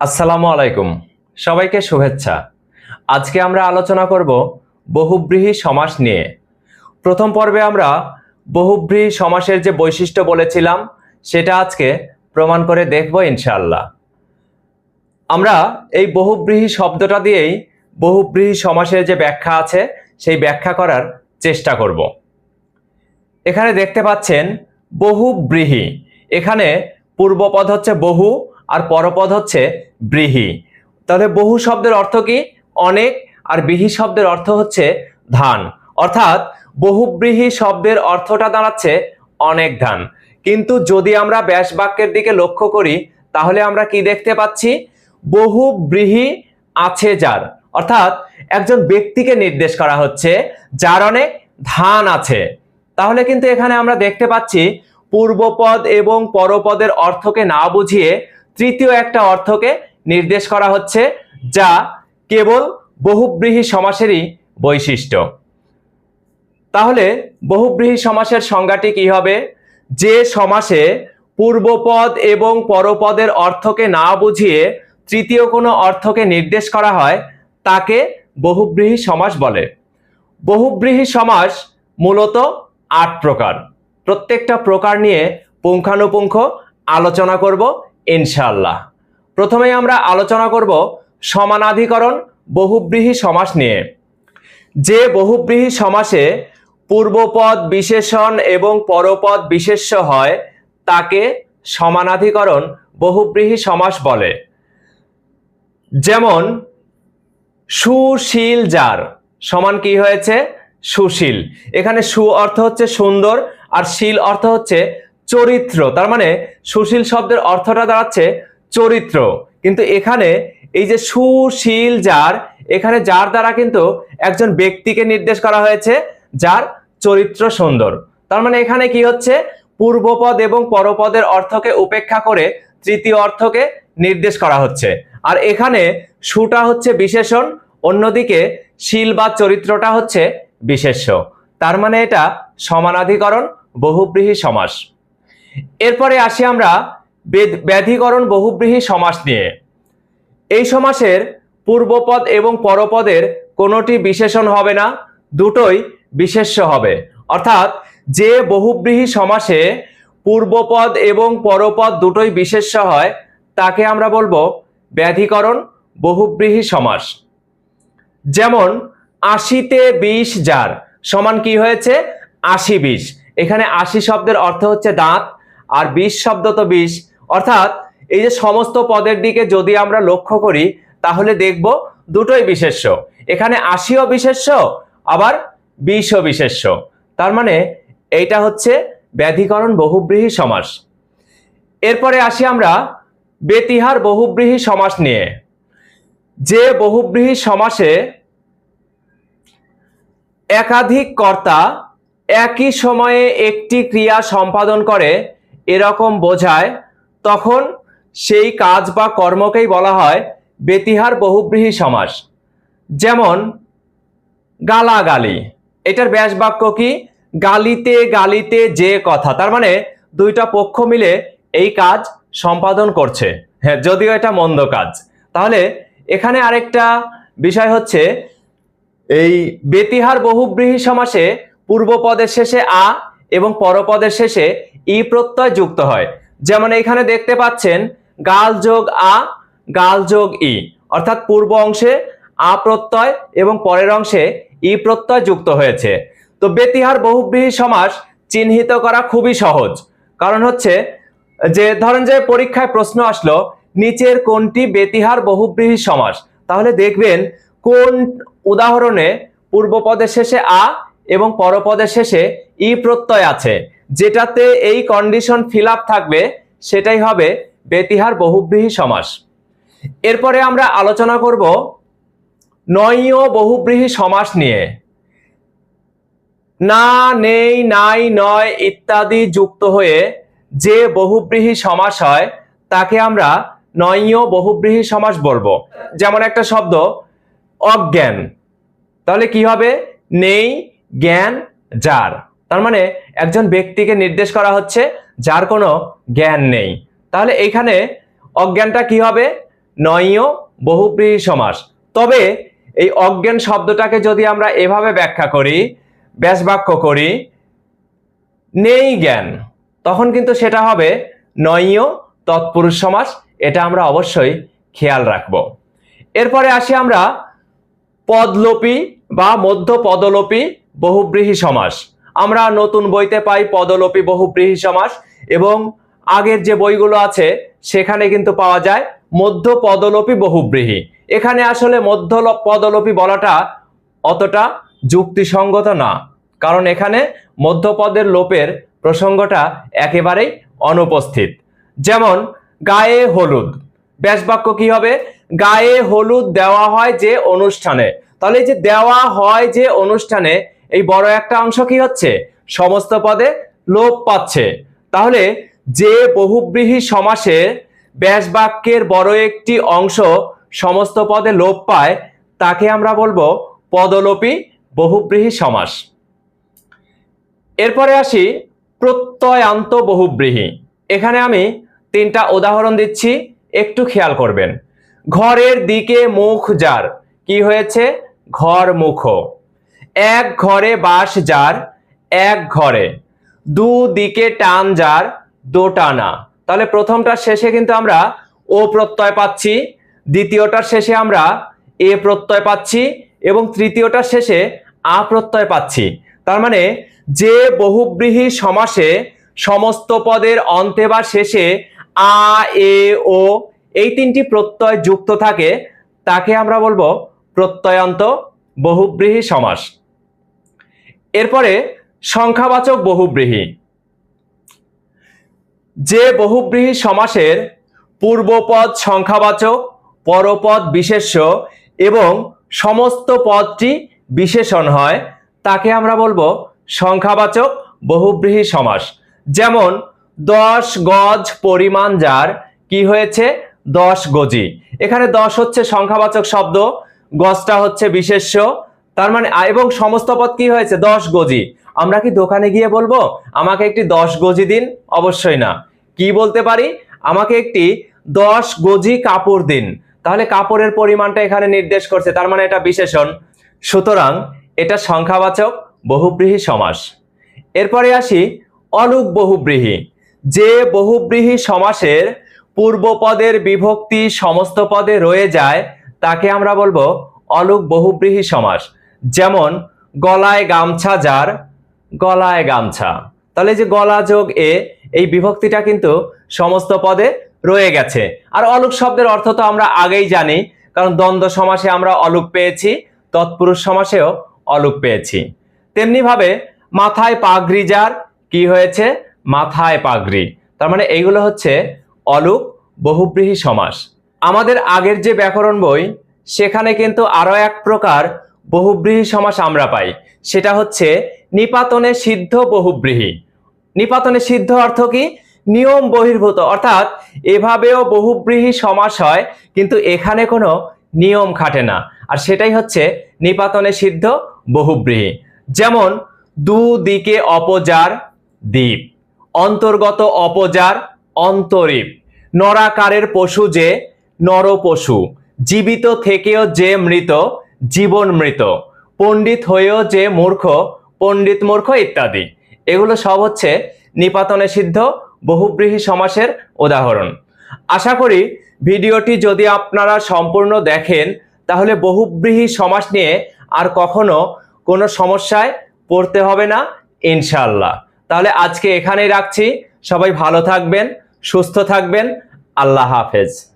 আসসালামু আলাইকুম। সবাইকে শুভেচ্ছা। আজকে আমরা আলোচনা করব বহুব্রীহি সমাস নিয়ে। প্রথম পর্বে আমরা বহুব্রীহি সমাসের যে বৈশিষ্ট্য বলেছিলাম, সেটা আজকে প্রমাণ করে দেখব ইনশাআল্লাহ। আমরা এই বহুব্রীহি শব্দটা দিয়েই বহুব্রীহি সমাসের যে ব্যাখ্যা আছে, সেই ব্যাখ্যা করার চেষ্টা করব। এখানে দেখতে পাচ্ছেন বহুব্রীহি। এখানে পূর্বপদ হচ্ছে বহু আর পরপদ হচ্ছে ব্রিহি। তাহলে বহু শব্দের অর্থ কি? অনেক। আর ব্রীহি শব্দের অর্থ হচ্ছে ধান। অর্থাৎ বহুব্রীহি শব্দের অর্থটা দাঁড়াচ্ছে অনেক ধান। কিন্তু যদি আমরা ব্যাস বাক্যের দিকে লক্ষ্য করি, তাহলে আমরা কি দেখতে পাচ্ছি? বহু ব্রীহি আছে যার। অর্থাৎ একজন ব্যক্তিকে নির্দেশ করা হচ্ছে, যার অনেক ধান আছে। তাহলে কিন্তু এখানে আমরা দেখতে পাচ্ছি, পূর্বপদ এবং পরপদের অর্থকে না বুঝিয়ে তৃতীয় একটা অর্থকে নির্দেশ করা হচ্ছে যা কেবল বহুব্রীহি সমাসেরই বৈশিষ্ট্য। তাহলে বহুব্রীহি সমাসের সংজ্ঞাটি কি হবে? যে সমাসে পূর্বপদ এবং পরপদের অর্থকে না বুঝিয়ে তৃতীয় কোনো অর্থকে নির্দেশ করা হয়, তাকে বহুব্রীহি সমাস বলে। বহুব্রীহি সমাস মূলত আট প্রকার। প্রত্যেকটা প্রকার নিয়ে পুঙ্খানুপুঙ্খ আলোচনা করব। ইনশাআল্লাহ। প্রথমেই আমরা আলোচনা করব সমানাধিকরণ বহুব্রীহি সমাস নিয়ে। যে বহুব্রীহি সমাসে পূর্বপদ বিশেষণ এবং পরপদ বিশেষ্য হয়, তাকে সমানাধিকরণ বহুব্রীহি সমাস বলে। যেমন, সুশীল যার, সমান কি হয়েছে? সুশীল। এখানে সু অর্থ হচ্ছে সুন্দর, আর শীল অর্থ হচ্ছে চরিত্র। তার মানে সুশীল শব্দের অর্থটা দাঁড়াচ্ছে চরিত্র। কিন্তু এখানে এই যে সুশীল যার, এখানে যার দ্বারা কিন্তু একজন ব্যক্তিকে নির্দেশ করা হয়েছে, যার চরিত্র সুন্দর। তার মানে এখানে কি হচ্ছে? পূর্বপদ এবং পরপদের অর্থকে উপেক্ষা করে তৃতীয় অর্থকে নির্দেশ করা হচ্ছে। আর এখানে সুটা হচ্ছে বিশেষণ, অন্যদিকে শীল বা চরিত্রটা হচ্ছে বিশেষ্য। তার মানে এটা সমানাধিকরণ, বহুব্রীহি সমাস। এরপরে আসি আমরা ব্যাধিকরণ বহুব্রীহি সমাস নিয়ে। এই সমাসের পূর্বপদ এবং পরপদের কোনোটি বিশেষণ হবে না, দুটোই বিশেষ্য হবে। অর্থাৎ যে বহুব্রীহি সমাসে পূর্বপদ এবং পরপদ দুটোই বিশেষ্য হয়, তাকে আমরা বলব ব্যাধিকরণ বহুব্রীহি সমাস। যেমন আশিতে বিশ যার সমান কি হয়েছে? আশি বিশ। এখানে আশি শব্দের অর্থ হচ্ছে দাঁত আর বিশ শব্দ তো বিশ। অর্থাৎ এই যে সমস্ত পদের দিকে যদি আমরা লক্ষ্য করি, তাহলে দেখব দুটোই বিশেষ্য। এখানে আশিও বিশেষ্য, আবার বিশও বিশেষ্য। তার মানে এইটা হচ্ছে ব্যাধিকরণ বহুব্রীহি সমাস। এরপরে আসি আমরা বেতিহার বহুব্রীহি সমাস নিয়ে। যে বহুব্রীহি সমাসে একাধিক কর্তা একই সময়ে একটি ক্রিয়া সম্পাদন করে এরকম বোঝায়, তখন সেই কাজ বা কর্মকেই বলা হয় বেতিহার বহুব্রীহি সমাস। যেমন, গালাগালি। এটার ব্যাস বাক্য কি? গালিতে গালিতে যে কথা। তার মানে দুইটা পক্ষ মিলে এই কাজ সম্পাদন করছে। হ্যাঁ যদিও এটা মন্দ কাজ। তাহলে এখানে আরেকটা বিষয় হচ্ছে, এই বেতিহার বহুব্রীহি সমাসে পূর্বপদের শেষে আ এবং পরপদের শেষে ই প্রত্যয় যুক্ত হয়। যেমন এখানে দেখতে পাচ্ছেন, গাল যোগ আ, গাল যোগ ই। অর্থাৎ পূর্ব অংশে আ প্রত্যয় এবং পরের অংশে ই প্রত্যয় যুক্ত হয়েছে। তো বেতিহার বহুব্রীহি সমাস চিহ্নিত করা খুবই সহজ। কারণ হচ্ছে, যে ধরেন যে পরীক্ষায় প্রশ্ন আসলো, নিচের কোনটি বেতিহার বহুব্রীহি সমাস? তাহলে দেখবেন, কোন উদাহরণে পূর্বপদের শেষে আ এবং পরপদের শেষে ই প্রত্যয় আছে। যেটাতে এই কন্ডিশন ফিল থাকবে, সেটাই হবে বেতিহার বহুব্রীহি সমাস। এরপরে আমরা আলোচনা করব নয়ীয় বহুব্রীহি সমাস নিয়ে। না, নেই, নাই, নয় ইত্যাদি যুক্ত হয়ে যে বহুব্রীহি সমাস হয়, তাকে আমরা নয়ীয় বহুব্রীহি সমাস বলব। যেমন একটা শব্দ, অজ্ঞান। তাহলে কি হবে? নেই, জ্ঞান, যার। তার মানে একজন ব্যক্তিকে নির্দেশ করা হচ্ছে যার কোনো জ্ঞান নেই। তাহলে এইখানে অজ্ঞানটা কি হবে? নয়ীয় বহুব্রীহি সমাস তবে এই অজ্ঞান শব্দটাকে যদি আমরা এভাবে ব্যাখ্যা করি ব্যাস বাক্য করি, নেই জ্ঞান, তখন কিন্তু সেটা হবে নয়ীয় তৎপুরুষ সমাস এটা আমরা অবশ্যই খেয়াল রাখব। এরপরে আসি আমরা পদলোপী বা মধ্য পদলোপী বহুব্রীহি সমাস আমরা নতুন বইতে পাই পদলোপী বহুব্রীহি সমাস এবং আগের যে বইগুলো আছে, সেখানে কিন্তু পাওয়া যায় মধ্য পদলোপী বহুব্রীহি এখানে আসলে মধ্য পদলোপী বলাটা অতটা যুক্তিসঙ্গত না, কারণ এখানে মধ্যপদের লোপের প্রসঙ্গটা একেবারেই অনুপস্থিত। যেমন, গায়ে হলুদ। ব্যাসবাক্য কি হবে? গায়ে হলুদ দেওয়া হয় যে অনুষ্ঠানে। তাহলে যে দেওয়া হয় যে অনুষ্ঠানে এই বড় একটা অংশ কি হচ্ছে? সমস্ত পদে লোপ পাচ্ছে। তাহলে যে বহুব্রীহি সমাসে ব্যাসবাক্যের বড় একটি অংশ সমস্ত পদে লোপ পায়, তাকে আমরা বলব পদলোপী বহুব্রীহি সমাস। এরপরে আসি প্রত্যয়ান্ত বহুব্রীহি। এখানে আমি তিনটা উদাহরণ দিচ্ছি, একটু খেয়াল করবেন। ঘরের দিকে মুখ যার। কি হয়েছে? ঘর মুখ এক ঘরে বাস যার, এক ঘরে। দু দিকে টান যার দো টানা তাহলে প্রথমটার শেষে কিন্তু আমরা ও প্রত্যয় পাচ্ছি, দ্বিতীয়টার শেষে আমরা এ প্রত্যয় পাচ্ছি, এবং তৃতীয়টার শেষে আ প্রত্যয় পাচ্ছি। তার মানে যে বহুব্রীহি সমাসে সমস্ত পদের অন্তে বা শেষে আ, এ, ও এই তিনটি প্রত্যয় যুক্ত থাকে, তাকে আমরা বলব প্রত্যয়ান্ত বহুব্রীহি সমাস। এরপরে সংখ্যাবাচক বহুব্রীহি। যে বহুব্রীহি সমাসের পূর্বপদ সংখ্যাবাচক, পরপদ বিশেষ্য এবং সমস্ত পদটি বিশেষণ হয়, তাকে আমরা বলব সংখ্যাবাচক বহুব্রীহি সমাস। যেমন, দশ গজ পরিমাণ যার কি হয়েছে? দশ গজি। এখানে দশ হচ্ছে সংখ্যাবাচক শব্দ, গজটা হচ্ছে বিশেষ্য তার মানে এবং সমস্ত পদ কি হয়েছে? দশ গজি। আমরা কি দোকানে গিয়ে বলব, আমাকে একটি দশ গজি দিন? অবশ্যই না। কি বলতে পারি? আমাকে একটি দশ গজি কাপড় দিন। তাহলে কাপড়ের পরিমাণটা এখানে নির্দেশ করছে। তার মানে এটা বিশেষণ। সুতরাং, এটা সংখ্যাবাচক, বহুব্রীহি সমাস। এরপরে আসি, অলুক বহুব্রীহি। যে বহুব্রীহি সমাসের পূর্বপদের বিভক্তি সমস্ত পদে রয়ে যায়, তাকে আমরা বলব অলুক বহুব্রীহি সমাস। যেমন গলায় গামছা যার, গলায় গামছা। তাহলে যে গলা যোগ এ, এই বিভক্তিটা কিন্তু সমস্ত পদে রয়ে গেছে। আর অলুক শব্দের অর্থ তো আমরা আগেই জানি, কারণ দ্বন্দ্ব সমাসে আমরা অলুক পেয়েছি, তৎপুরুষ সমাসেও অলুক পেয়েছি। তেমনি ভাবে মাথায় পাগড়ি যার, কি হয়েছে? মাথায় পাগড়ি। তার মানে এইগুলো হচ্ছে অলুক বহুব্রীহি সমাস। আমাদের আগের যে ব্যাকরণ বই, সেখানে কিন্তু আরও এক প্রকার বহুব্রীহি সমাস আমরা পাই। সেটা হচ্ছে নিপাতনে সিদ্ধ বহুব্রীহি। নিপাতনে সিদ্ধ অর্থ কি? নিয়ম বহির্ভূত। অর্থাৎ এভাবেও বহুব্রীহি সমাস হয়, কিন্তু এখানে কোনো নিয়ম খাটে না। আর সেটাই হচ্ছে নিপাতনে সিদ্ধ বহুব্রীহি। যেমন দু দিকে অপজার দ্বীপ, অন্তর্গত অপজার অন্তরীপ, নরাকারের পশু যে নর পশু জীবিত থেকেও যে মৃত জীবন মৃত পণ্ডিত হয়েও যে মূর্খ, পণ্ডিত মূর্খ ইত্যাদি। এগুলো সব হচ্ছে নিপাতনে সিদ্ধ, বহুব্রীহি সমাসের উদাহরণ। আশা করি ভিডিওটি যদি আপনারা সম্পূর্ণ দেখেন, তাহলে বহুব্রীহি সমাস নিয়ে আর কখনো কোনো সমস্যায় পড়তে হবে না, ইনশাআল্লাহ। তাহলে আজকে এখানেই রাখছি। সবাই ভালো থাকবেন, সুস্থ থাকবেন। আল্লাহ হাফেজ।